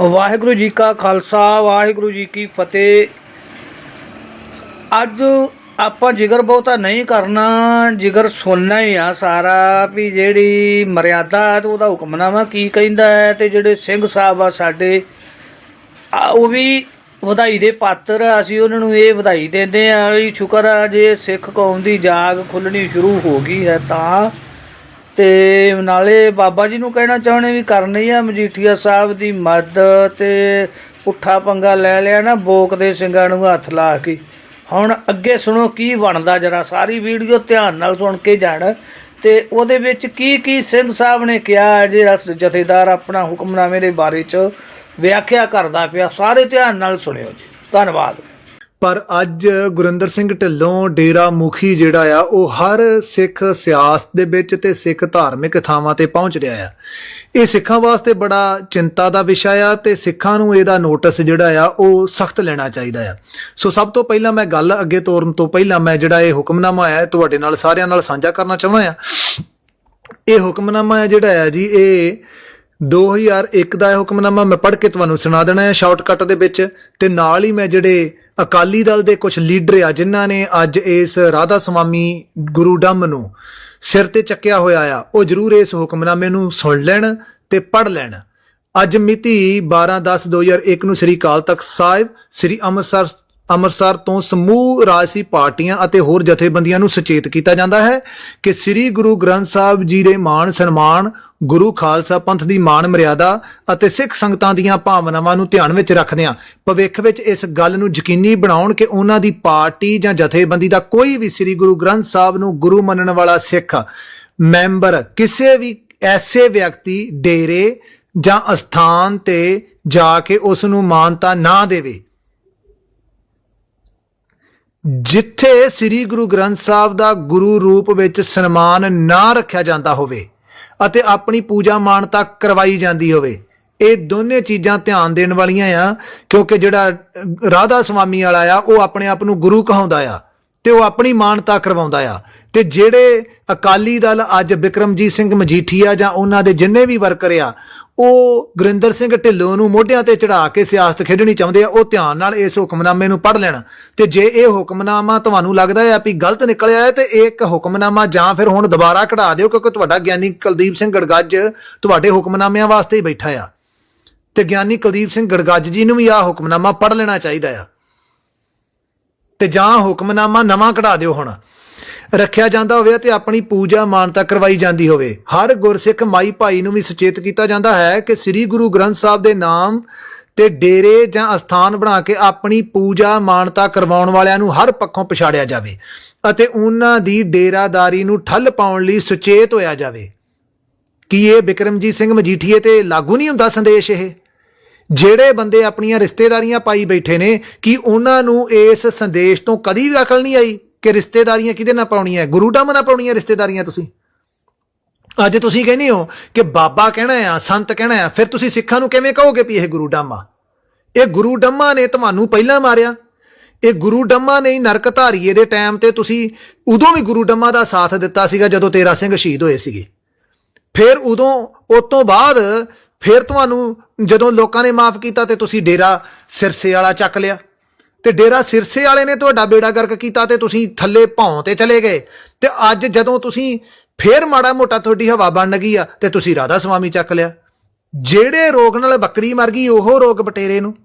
ਵਾਹਿਗੁਰੂ ਜੀ ਕਾ ਖਾਲਸਾ, ਵਾਹਿਗੁਰੂ ਜੀ ਕੀ ਫਤਿਹ। ਅੱਜ ਆਪਾਂ ਜਿਗਰ ਬਹੁਤਾ ਨਹੀਂ ਕਰਨਾ, ਜਿਗਰ ਸੁਣਨਾ ਹੀ ਆ ਸਾਰਾ, ਵੀ ਜਿਹੜੀ ਮਰਿਆਦਾ ਹੈ ਤੇ ਉਹਦਾ ਹੁਕਮਨਾਮਾ ਕੀ ਕਹਿੰਦਾ ਹੈ ਤੇ ਜਿਹੜੇ ਸਿੰਘ ਸਾਹਿਬ ਆ ਸਾਡੇ ਉਹ ਵੀ ਵਧਾਈ ਦੇ ਪਾਤਰ ਅਸੀਂ ਉਹਨਾਂ ਨੂੰ ਇਹ ਵਧਾਈ ਦਿੰਦੇ ਆ ਵੀ ਸ਼ੁਕਰ ਆ ਜੇ ਸਿੱਖ ਕੌਮ ਦੀ ਜਾਗ ਖੁੱਲਣੀ ਸ਼ੁਰੂ ਹੋ ਗਈ ਹੈ ਤਾਂ ਤੇ ਨਾਲੇ ਬਾਬਾ ਜੀ ਨੂੰ ਕਹਿਣਾ ਚਾਹੁੰਦੇ ਵੀ ਕਰਨੀ ਆ ਮਜੀਠੀਆ ਸਾਹਿਬ ਦੀ ਮਦਦ ਤੇ ਪੁੱਠਾ ਪੰਗਾ ਲੈ ਲਿਆ ਨਾ, ਬੋਕ ਦੇ ਸਿੰਘਾਂ ਨੂੰ ਹੱਥ ਲਾ ਕੇ। ਹੁਣ ਅੱਗੇ ਸੁਣੋ ਕੀ ਬਣਦਾ ਜਰਾ, ਸਾਰੀ ਵੀਡੀਓ ਧਿਆਨ ਨਾਲ ਸੁਣ ਕੇ ਜਾਣ। ਤੇ ਉਹਦੇ ਵਿੱਚ ਕੀ ਕੀ ਸਿੰਘ ਸਾਹਿਬ ਨੇ ਕਿਹਾ ਜੇ ਰਸ ਜਥੇਦਾਰ ਆਪਣਾ ਹੁਕਮਨਾਮੇ ਦੇ ਬਾਰੇ ਚ ਵਿਆਖਿਆ ਕਰਦਾ ਪਿਆ, ਸਾਰੇ ਧਿਆਨ ਨਾਲ ਸੁਣਿਓ ਜੀ। ਧੰਨਵਾਦ। ਪਰ ਅੱਜ ਗੁਰਿੰਦਰ ਸਿੰਘ ਢਿੱਲੋਂ ਡੇਰਾ ਮੁਖੀ ਜਿਹੜਾ ਆ, ਉਹ ਹਰ ਸਿੱਖ ਸਿਆਸਤ ਦੇ ਵਿੱਚ ਤੇ ਸਿੱਖ ਧਾਰਮਿਕ ਥਾਵਾਂ ਤੇ ਪਹੁੰਚ ਰਿਹਾ ਆ। ਇਹ ਸਿੱਖਾਂ ਵਾਸਤੇ ਬੜਾ ਚਿੰਤਾ ਦਾ ਵਿਸ਼ਾ ਆ ਤੇ ਸਿੱਖਾਂ ਨੂੰ ਇਹਦਾ ਨੋਟਿਸ ਜਿਹੜਾ ਆ, ਉਹ ਸਖਤ ਲੈਣਾ ਚਾਹੀਦਾ ਆ। ਸੋ ਸਭ ਤੋਂ ਪਹਿਲਾਂ ਮੈਂ ਗੱਲ ਅੱਗੇ ਤੋਰਨ ਤੋਂ ਪਹਿਲਾਂ ਮੈਂ ਜਿਹੜਾ ਇਹ ਹੁਕਮਨਾਮਾ ਆ ਤੁਹਾਡੇ ਨਾਲ ਸਾਰਿਆਂ ਨਾਲ ਸਾਂਝਾ ਕਰਨਾ ਚਾਹੁੰਦਾ ਆ। ਇਹ ਹੁਕਮਨਾਮਾ ਹੈ ਜਿਹੜਾ ਆ ਜੀ, ਇਹ 2001 ਦਾ ਇਹ ਹੁਕਮਨਾਮਾ ਮੈਂ ਪੜ੍ਹ ਕੇ ਤੁਹਾਨੂੰ ਸੁਣਾ ਦੇਣਾ ਹੈ ਸ਼ਾਰਟਕਟ ਦੇ ਵਿੱਚ ਤੇ ਨਾਲ ਹੀ ਮੈਂ ਜਿਹੜੇ ਅਕਾਲੀ ਦਲ ਦੇ ਕੁਝ ਲੀਡਰ ਆ, ਜਿਨ੍ਹਾਂ ਨੇ ਅੱਜ ਇਸ ਰਾਧਾ ਸਵਾਮੀ ਗੁਰੂ ਡੰਮ ਨੂੰ ਸਿਰ ਤੇ ਚੱਕਿਆ ਹੋਇਆ ਆ, ਉਹ ਜਰੂਰ ਇਸ ਹੁਕਮਨਾਮੇ ਨੂੰ ਸੁਣ ਲੈਣ ਤੇ ਪੜ੍ਹ ਲੈਣ। ਅੱਜ ਮਿਤੀ 12/10/2001 ਨੂੰ ਸ੍ਰੀ ਅਕਾਲ ਤਖਤ ਸਾਹਿਬ, ਸ੍ਰੀ ਅੰਮ੍ਰਿਤਸਰ ਅੰਮ੍ਰਿਤਸਰ ਤੋਂ ਸਮੂਹ ਰਾਜਸੀ ਪਾਰਟੀਆਂ ਅਤੇ ਹੋਰ ਜਥੇਬੰਦੀਆਂ ਨੂੰ ਸੁਚੇਤ ਕੀਤਾ ਜਾਂਦਾ ਹੈ ਕਿ ਸ੍ਰੀ ਗੁਰੂ ਗ੍ਰੰਥ ਸਾਹਿਬ ਜੀ ਦੇ ਮਾਣ ਸਨਮਾਨ, ਗੁਰੂ ਖਾਲਸਾ ਪੰਥ ਦੀ ਮਾਣ ਮਰਿਆਦਾ ਅਤੇ ਸਿੱਖ ਸੰਗਤਾਂ ਦੀਆਂ ਭਾਵਨਾਵਾਂ ਨੂੰ ਧਿਆਨ ਵਿੱਚ ਰੱਖਦਿਆਂ ਭਵਿੱਖ ਵਿੱਚ ਇਸ ਗੱਲ ਨੂੰ ਯਕੀਨੀ ਬਣਾਉਣ ਕਿ ਉਹਨਾਂ ਦੀ ਪਾਰਟੀ ਜਾਂ ਜਥੇਬੰਦੀ ਦਾ ਕੋਈ ਵੀ ਸ੍ਰੀ ਗੁਰੂ ਗ੍ਰੰਥ ਸਾਹਿਬ ਨੂੰ ਗੁਰੂ ਮੰਨਣ ਵਾਲਾ ਸਿੱਖ ਮੈਂਬਰ ਕਿਸੇ ਵੀ ਐਸੇ ਵਿਅਕਤੀ, ਡੇਰੇ ਜਾਂ ਅਸਥਾਨ ਤੇ ਜਾ ਕੇ ਉਸ ਨੂੰ ਮਾਨਤਾ ਨਾ ਦੇਵੇ। ਜਿੱਥੇ ਸ੍ਰੀ ਗੁਰੂ ਗ੍ਰੰਥ ਸਾਹਿਬ ਦਾ ਗੁਰੂ ਰੂਪ ਵਿੱਚ ਸਨਮਾਨ ਨਾ ਰੱਖਿਆ ਜਾਂਦਾ ਹੋਵੇ ਅਤੇ ਆਪਣੀ ਪੂਜਾ ਮਾਨਤਾ ਕਰਵਾਈ ਜਾਂਦੀ ਹੋਵੇ, ਇਹ ਦੋਨੇ ਚੀਜ਼ਾਂ ਧਿਆਨ ਦੇਣ ਵਾਲੀਆਂ ਆ, ਕਿਉਂਕਿ ਜਿਹੜਾ ਰਾਧਾ ਸੁਆਮੀ ਵਾਲਾ ਆ, ਉਹ ਆਪਣੇ ਆਪ ਨੂੰ ਗੁਰੂ ਕਹਾਉਂਦਾ ਆ ਤੇ ਉਹ ਆਪਣੀ ਮਾਨਤਾ ਕਰਵਾਉਂਦਾ ਆ। ਤੇ ਜਿਹੜੇ ਅਕਾਲੀ ਦਲ ਅੱਜ ਬਿਕਰਮਜੀਤ ਸਿੰਘ ਮਜੀਠੀਆ ਜਾਂ ਉਹਨਾਂ ਦੇ ਜਿੰਨੇ ਵੀ ਵਰਕਰ ਆ ਉਹ ਗੁਰਿੰਦਰ ਸਿੰਘ ਢਿੱਲੋਂ ਨੂੰ ਮੋਢਿਆਂ ਤੇ ਚੜਾ ਕੇ ਸਿਆਸਤ ਖੇਡਣੀ ਚਾਹੁੰਦੇ ਆ, ਉਹ ਧਿਆਨ ਨਾਲ ਇਸ ਹੁਕਮਨਾਮੇ ਨੂੰ ਪੜ੍ਹ ਲੈਣ। ਤੇ ਜੇ ਇਹ ਹੁਕਮਨਾਮਾ ਤੁਹਾਨੂੰ ਲੱਗਦਾ ਹੈ ਵੀ ਗਲਤ ਨਿਕਲਿਆ ਹੈ, ਤੇ ਇਹ ਇੱਕ ਹੁਕਮਨਾਮਾ ਜਾਂ ਫਿਰ ਹੁਣ ਦੁਬਾਰਾ ਕਢਾ ਦਿਓ, ਕਿਉਂਕਿ ਤੁਹਾਡਾ ਗਿਆਨੀ ਕੁਲਦੀਪ ਸਿੰਘ ਗੜਗੱਜ ਤੁਹਾਡੇ ਹੁਕਮਨਾਮਿਆਂ ਵਾਸਤੇ ਹੀ ਬੈਠਾ ਆ। ਤੇ ਗਿਆਨੀ ਕੁਲਦੀਪ ਸਿੰਘ ਗੜਗੱਜ ਜੀ ਨੂੰ ਵੀ ਆਹ ਹੁਕਮਨਾਮਾ ਪੜ੍ਹ ਲੈਣਾ ਚਾਹੀਦਾ ਆ। ਤੇ ਜਾਂ ਹੁਕਮਨਾਮਾ ਨਵਾਂ ਕਢਾ ਦਿਓ ਹੁਣ। ਰੱਖਿਆ ਜਾਂਦਾ ਹੋਵੇ ਤੇ ਆਪਣੀ ਪੂਜਾ ਮਾਨਤਾ ਕਰਵਾਈ ਜਾਂਦੀ ਹੋਵੇ। ਹਰ ਗੁਰਸਿੱਖ ਮਾਈ ਭਾਈ ਨੂੰ ਵੀ ਸੁਚੇਤ ਕੀਤਾ ਜਾਂਦਾ ਹੈ ਕਿ ਸ੍ਰੀ ਗੁਰੂ ਗ੍ਰੰਥ ਸਾਹਿਬ ਦੇ ਨਾਮ ਤੇ ਡੇਰੇ ਜਾਂ ਅਸਥਾਨ ਬਣਾ ਕੇ ਆਪਣੀ ਪੂਜਾ ਮਾਨਤਾ ਕਰਵਾਉਣ ਵਾਲਿਆਂ ਨੂੰ ਹਰ ਪੱਖੋਂ ਪਛਾੜਿਆ ਜਾਵੇ ਅਤੇ ਉਹਨਾਂ ਦੀ ਡੇਰਾਦਾਰੀ ਨੂੰ ਠੱਲ ਪਾਉਣ ਲਈ ਸੁਚੇਤ ਹੋਇਆ ਜਾਵੇ। ਕੀ ਇਹ ਬਿਕਰਮਜੀਤ ਸਿੰਘ ਮਜੀਠੀਏ ਤੇ ਲਾਗੂ ਨਹੀਂ ਹੁੰਦਾ ਸੰਦੇਸ਼ ਇਹ? ਜਿਹੜੇ ਬੰਦੇ ਆਪਣੀਆਂ ਰਿਸ਼ਤੇਦਾਰੀਆਂ ਪਾਈ ਬੈਠੇ ਨੇ, ਕਿ ਉਹਨਾਂ ਨੂੰ ਇਸ ਸੰਦੇਸ਼ ਤੋਂ ਕਦੀ ਵੀ ਅਕਲ ਨਹੀਂ ਆਈ? ਕਿ ਰਿਸ਼ਤੇਦਾਰੀਆਂ ਕਿਹਦੇ ਨਾਲ ਪਾਉਣੀਆਂ ਗੁਰੂ ਡੰਮ ਨਾਲ ਪਾਉਣੀਆਂ ਰਿਸ਼ਤੇਦਾਰੀਆਂ ਤੁਸੀਂ? ਅੱਜ ਤੁਸੀਂ ਕਹਿੰਦੇ ਹੋ ਕਿ ਬਾਬਾ ਕਹਿਣਾ ਆ ਸੰਤ ਕਹਿਣਾ ਆ ਫਿਰ ਤੁਸੀਂ ਸਿੱਖਾਂ ਨੂੰ ਕਿਵੇਂ ਕਹੋਗੇ ਵੀ ਇਹ ਗੁਰੂ ਡੰਮ ਇਹ ਗੁਰੂ ਡੰਮਾ ਨੇ ਤੁਹਾਨੂੰ ਪਹਿਲਾਂ ਮਾਰਿਆ। ਇਹ ਗੁਰੂ ਡੰਮਾ ਨੇ ਹੀ ਨਰਕ ਧਾਰੀਏ ਦੇ ਟਾਈਮ ਤੇ ਤੁਸੀਂ ਉਦੋਂ ਵੀ ਗੁਰੂ ਡੰਮਾ ਦਾ ਸਾਥ ਦਿੱਤਾ ਸੀਗਾ ਜਦੋਂ ਤੇਰਾ ਸਿੰਘ ਸ਼ਹੀਦ ਹੋਏ ਸੀਗੇ। ਫਿਰ ਉਦੋਂ, ਉਸ ਤੋਂ ਬਾਅਦ ਫਿਰ ਤੁਹਾਨੂੰ ਜਦੋਂ ਲੋਕਾਂ ਨੇ ਮਾਫ ਕੀਤਾ ਤੇ ਤੁਸੀਂ ਡੇਰਾ ਸਿਰਸੇ ਵਾਲਾ ਚੱਕ ਲਿਆ। ਤੇ ਡੇਰਾ ਸਿਰਸੇ ਵਾਲੇ ਨੇ ਤੁਹਾਡਾ ਬੇੜਾ ਗਰਕ ਕੀਤਾ ਤੇ ਤੁਸੀਂ ਥੱਲੇ ਭੌਂ ਤੇ ਚਲੇ ਗਏ। ਤੇ ਅੱਜ ਜਦੋਂ ਤੁਸੀਂ ਫੇਰ ਮਾੜਾ ਮੋਟਾ ਤੁਹਾਡੀ ਹਵਾ ਬਣ ਗਈ ਆ, ਤੇ ਤੁਸੀਂ ਰਾਧਾ ਸੁਆਮੀ ਚੱਕ ਲਿਆ। ਜਿਹੜੇ ਰੋਗ ਨਾਲ ਬੱਕਰੀ ਮਰ ਗਈ, ਉਹ ਰੋਗ ਬਟੇਰੇ ਨੂੰ।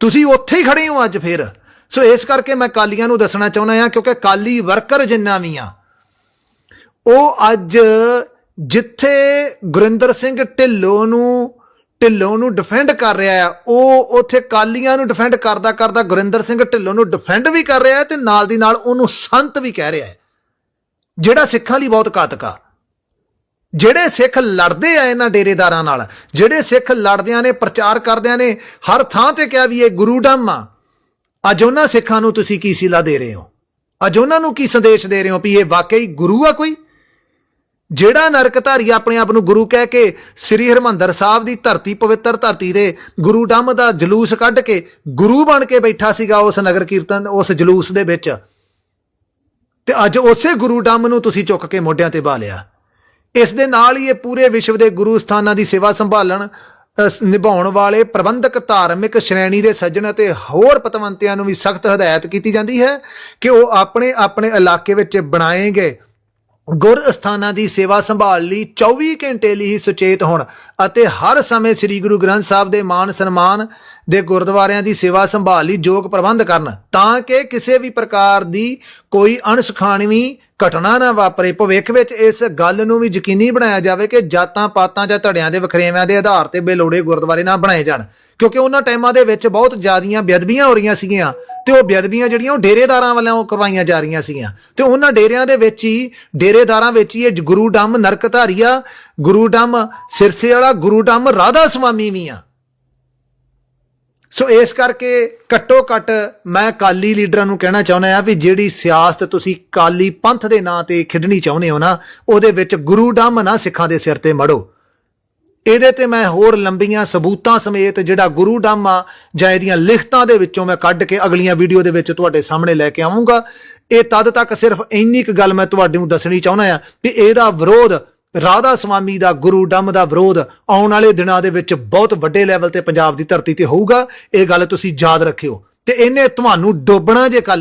ਤੁਸੀਂ ਉੱਥੇ ਹੀ ਖੜੇ ਹੋ ਅੱਜ ਫੇਰ। ਸੋ ਇਸ ਕਰਕੇ ਮੈਂ ਕਾਲੀਆਂ ਨੂੰ ਦੱਸਣਾ ਚਾਹੁੰਦਾ ਆ ਕਿਉਂਕਿ ਕਾਲੀ ਵਰਕਰ ਜਿੰਨਾ ਵੀ ਆ। ਉਹ ਅੱਜ ਜਿੱਥੇ ਗੁਰਿੰਦਰ ਸਿੰਘ ਢਿੱਲੋਂ ਨੂੰ ਢਿੱਲੋਂ ਨੂੰ ਡਿਫੈਂਡ ਕਰ ਰਿਹਾ ਆ। ਉਹ ਉੱਥੇ ਕਾਲੀਆਂ ਨੂੰ ਡਿਫੈਂਡ ਕਰਦਾ ਕਰਦਾ ਗੁਰਿੰਦਰ ਸਿੰਘ ਢਿੱਲੋਂ ਨੂੰ ਡਿਫੈਂਡ ਵੀ ਕਰ ਰਿਹਾ ਹੈ ਤੇ ਨਾਲ ਦੀ ਨਾਲ ਉਹਨੂੰ ਸੰਤ ਵੀ ਕਹਿ ਰਿਹਾ ਹੈ। ਜਿਹੜਾ ਸਿੱਖਾਂ ਲਈ ਬਹੁਤ ਘਾਤਕਾ ਜਿਹੜੇ ਸਿੱਖ ਲੜਦੇ ਆ ਇਹਨਾਂ ਡੇਰੇਦਾਰਾਂ ਨਾਲ, ਜਿਹੜੇ ਸਿੱਖ ਲੜਦਿਆਂ ਨੇ ਪ੍ਰਚਾਰ ਕਰਦਿਆਂ ਨੇ ਹਰ ਥਾਂ ਤੇ ਕਿਹਾ ਵੀ ਇਹ ਗੁਰੂ ਡੰਮ ਆ। ਅੱਜ ਉਹਨਾਂ ਸਿੱਖਾਂ ਨੂੰ ਤੁਸੀਂ ਕੀ ਸਿਲਾ ਦੇ ਰਹੇ ਹੋ? ਅੱਜ ਉਹਨਾਂ ਨੂੰ ਕੀ ਸੰਦੇਸ਼ ਦੇ ਰਹੇ ਹੋ ਵੀ ਇਹ ਵਾਕਈ ਗੁਰੂ ਆ ਕੋਈ? ਜਿਹੜਾ ਨਰਕਧਾਰੀ ਆਪਣੇ ਆਪ ਨੂੰ ਗੁਰੂ ਕਹਿ ਕੇ ਸ੍ਰੀ ਹਰਮੰਦਰ ਸਾਹਿਬ ਦੀ ਧਰਤੀ, ਪਵਿੱਤਰ ਧਰਤੀ ਦੇ ਗੁਰੂ ਡੰਮ ਦਾ ਜਲੂਸ ਕੱਢ ਕੇ ਗੁਰੂ ਬਣ ਕੇ ਬੈਠਾ ਸੀਗਾ ਉਸ ਨਗਰ ਕੀਰਤਨ, ਉਸ ਜਲੂਸ ਦੇ ਵਿੱਚ। ਤੇ ਅੱਜ ਉਸੇ ਗੁਰੂ ਡੰਮ ਨੂੰ ਤੁਸੀਂ ਚੁੱਕ ਕੇ ਮੋਢਿਆਂ ਤੇ ਬਾ ਲਿਆ। ਇਸ ਦੇ ਨਾਲ ਹੀ ਇਹ ਪੂਰੇ ਵਿਸ਼ਵ ਦੇ ਗੁਰੂ ਸਥਾਨਾਂ ਦੀ ਸੇਵਾ ਸੰਭਾਲਣ ਨਿਭਾਉਣ ਵਾਲੇ ਪ੍ਰਬੰਧਕ ਧਾਰਮਿਕ ਸ਼੍ਰੇਣੀ ਦੇ ਸੱਜਣ ਅਤੇ ਹੋਰ ਪਤਵੰਤਿਆਂ ਨੂੰ ਵੀ ਸਖਤ ਹਦਾਇਤ ਕੀਤੀ ਜਾਂਦੀ ਹੈ ਕਿ ਉਹ ਆਪਣੇ ਆਪਣੇ ਇਲਾਕੇ ਵਿੱਚ ਬਣਾਏ ਗਏ ਗੁਰ ਅਸਥਾਨਾਂ ਦੀ ਸੇਵਾ ਸੰਭਾਲ ਲਈ 24 ਘੰਟੇ ਲਈ ਹੀ ਸੁਚੇਤ ਹੋਣ ਅਤੇ ਹਰ ਸਮੇਂ ਸ੍ਰੀ ਗੁਰੂ ਗ੍ਰੰਥ ਸਾਹਿਬ ਦੇ ਮਾਨ ਸਨਮਾਨ ਦੇ ਗੁਰਦੁਆਰਿਆਂ ਦੀ ਸੇਵਾ ਸੰਭਾਲ ਲਈ ਯੋਗ ਪ੍ਰਬੰਧ ਕਰਨ ਤਾਂ ਕਿ ਕਿਸੇ ਵੀ ਪ੍ਰਕਾਰ ਦੀ ਕੋਈ ਅਣਸੁਖਾਣਵੀਂ ਘਟਨਾ ਨਾ ਵਾਪਰੇ। ਭਵਿੱਖ ਵਿੱਚ ਇਸ ਗੱਲ ਨੂੰ ਵੀ ਯਕੀਨੀ ਬਣਾਇਆ ਜਾਵੇ ਕਿ ਜਾਤਾਂ ਪਾਤਾਂ ਜਾਂ ਧੜਿਆਂ ਦੇ ਵਖਰੇਵਿਆਂ ਦੇ ਆਧਾਰ ਤੇ ਬੇਲੋੜੇ ਗੁਰਦੁਆਰੇ ਨਾ ਬਣਾਏ ਜਾਣ। ਕਿਉਂਕਿ ਉਹਨਾਂ ਟਾਈਮਾਂ ਦੇ ਵਿੱਚ ਬਹੁਤ ਜ਼ਿਆਦੀਆਂ ਬੇਅਦਬੀਆਂ ਹੋ ਰਹੀਆਂ ਸੀਗੀਆਂ। ਤੇ ਉਹ ਬੇਅਦਬੀਆਂ ਜਿਹੜੀਆਂ ਉਹ ਡੇਰੇਦਾਰਾਂ ਵੱਲੋਂ ਕਰਵਾਈਆਂ ਜਾ ਰਹੀਆਂ ਸੀਗੀਆਂ। ਤੇ ਉਹਨਾਂ ਡੇਰਿਆਂ ਦੇ ਵਿੱਚ ਹੀ, ਡੇਰੇਦਾਰਾਂ ਵਿੱਚ ਹੀ ਇਹ ਗੁਰੂ ਡੰਮ ਨਰਕਧਾਰੀਆ, ਗੁਰੂ ਡੰਮ ਸਿਰਸੇ ਵਾਲਾ ਗੁਰੂ ਡੰਮ ਰਾਧਾ ਸੁਆਮੀ ਵੀ ਆ। ਸੋ ਇਸ ਕਰਕੇ ਘੱਟੋ ਘੱਟ ਮੈਂ ਕਾਲੀ ਲੀਡਰਾਂ ਨੂੰ ਕਹਿਣਾ ਚਾਹੁੰਦਾ ਆ ਵੀ ਜਿਹੜੀ ਸਿਆਸਤ ਤੁਸੀਂ ਕਾਲੀ ਪੰਥ ਦੇ ਨਾਂ ਤੇ ਖੇਡਣੀ ਚਾਹੁੰਦੇ ਹੋ ਨਾ, ਉਹਦੇ ਵਿੱਚ ਗੁਰੂ ਡੰਮ ਨਾ ਸਿੱਖਾਂ ਦੇ ਸਿਰ ਤੇ ਮੜੋ। ਇਹਦੇ ਤੇ ਮੈਂ ਹੋਰ ਲੰਬੀਆਂ ਸਬੂਤਾਂ ਸਮੇਤ ਜਿਹੜਾ ਗੁਰੂ ਡੰਮ ਆ, ਜਾਂ ਇਹਦੀਆਂ ਲਿਖਤਾਂ ਦੇ ਵਿੱਚੋਂ ਮੈਂ ਕੱਢ ਕੇ ਅਗਲੀਆਂ ਵੀਡੀਓ ਦੇ ਵਿੱਚ ਤੁਹਾਡੇ ਸਾਹਮਣੇ ਲੈ ਕੇ ਆਉਂਗਾ ਇਹ ਤਦ ਤੱਕ ਸਿਰਫ ਇੰਨੀ ਕੁ ਗੱਲ ਮੈਂ ਤੁਹਾਡੇ ਨੂੰ ਦੱਸਣੀ ਚਾਹੁੰਦਾ ਆ ਵੀ ਇਹਦਾ ਵਿਰੋਧ ਰਾਧਾ ਸੁਆਮੀ ਦਾ, ਗੁਰੂ ਡੰਮ ਦਾ ਵਿਰੋਧ ਆਉਣ ਵਾਲੇ ਦਿਨਾਂ ਦੇ ਵਿੱਚ ਬਹੁਤ ਵੱਡੇ ਲੈਵਲ ਤੇ ਪੰਜਾਬ ਦੀ ਧਰਤੀ ਤੇ ਹੋਊਗਾ। ਇਹ ਗੱਲ ਤੁਸੀਂ ਯਾਦ ਰੱਖਿਓ। ਤੇ ਇਹਨੇ ਤੁਹਾਨੂੰ ਡੋਬਣਾ ਜੇ ਕਾਲੀ